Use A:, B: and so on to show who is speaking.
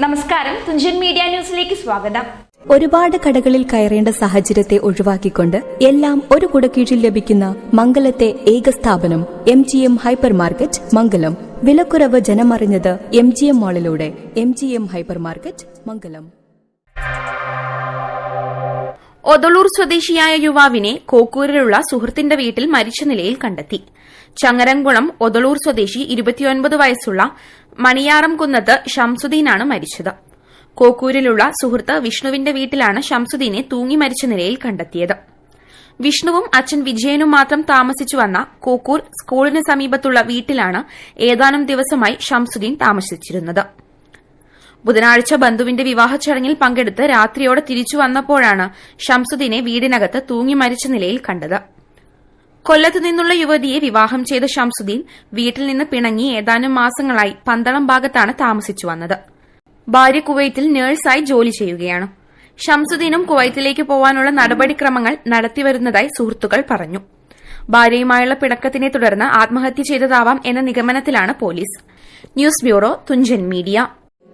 A: നമസ്കാരം. തുഞ്ചൻ മീഡിയ ന്യൂസിലേക്ക് സ്വാഗതം.
B: ഒരുപാട് കടകളിൽ കയറേണ്ട സാഹചര്യത്തെ ഒഴിവാക്കിക്കൊണ്ട് എല്ലാം ഒരു കുടക്കീഴിൽ ലഭിക്കുന്ന മംഗലത്തെ ഏക സ്ഥാപനം M G M hyper market Mangalam. വിലക്കുറവ് ജനമറിഞ്ഞത് M G M മാളിലൂടെ M G M hyper market Mangalam.
C: Othalur സ്വദേശിയായ യുവാവിനെ കോക്കൂരിലുള്ള സുഹൃത്തിന്റെ വീട്ടിൽ മരിച്ച നിലയിൽ കണ്ടെത്തി. ചങ്ങരംകുളം ഒതളൂർ സ്വദേശി ഇരുപത്തിയൊൻപത് വയസ്സുള്ള മണിയാറം കുന്നത്ത് ഷംസുദ്ദീനാണ് മരിച്ചത്. കോക്കൂരിലുള്ള സുഹൃത്ത് വിഷ്ണുവിന്റെ വീട്ടിലാണ് ഷംസുദ്ദീനെ തൂങ്ങി മരിച്ച നിലയിൽ കണ്ടെത്തിയത്. വിഷ്ണുവും അച്ഛൻ വിജയനും മാത്രം താമസിച്ചു വന്ന കോക്കൂർ സ്കൂളിന് സമീപത്തുള്ള വീട്ടിലാണ് ഏതാനും ദിവസമായി ഷംസുദ്ദീൻ താമസിച്ചിരുന്നത്. ബുധനാഴ്ച ബന്ധുവിന്റെ വിവാഹ ചടങ്ങിൽ പങ്കെടുത്ത് രാത്രിയോടെ തിരിച്ചു വന്നപ്പോഴാണ് ഷംസുദ്ദീനെ വീടിനകത്ത് തൂങ്ങി മരിച്ച നിലയിൽ കണ്ടത്. കൊല്ലത്തു നിന്നുള്ള യുവതിയെ വിവാഹം ചെയ്ത ഷംസുദ്ദീൻ വീട്ടിൽ നിന്ന് പിണങ്ങി ഏതാനും മാസങ്ങളായി പന്തളം ഭാഗത്താണ് താമസിച്ചു വന്നത്. ഭാര്യ കുവൈത്തിൽ നേഴ്സായി ജോലി ചെയ്യുകയാണ്. ഷംസുദ്ദീനും കുവൈത്തിലേക്ക് പോവാനുള്ള നടപടിക്രമങ്ങൾ നടത്തിവരുന്നതായി സുഹൃത്തുക്കൾ പറഞ്ഞു. ഭാര്യയുമായുള്ള പിണക്കത്തിനെ തുടർന്ന് ആത്മഹത്യ ചെയ്തതാവാം എന്ന നിഗമനത്തിലാണ് police. News bureau Thunchan media.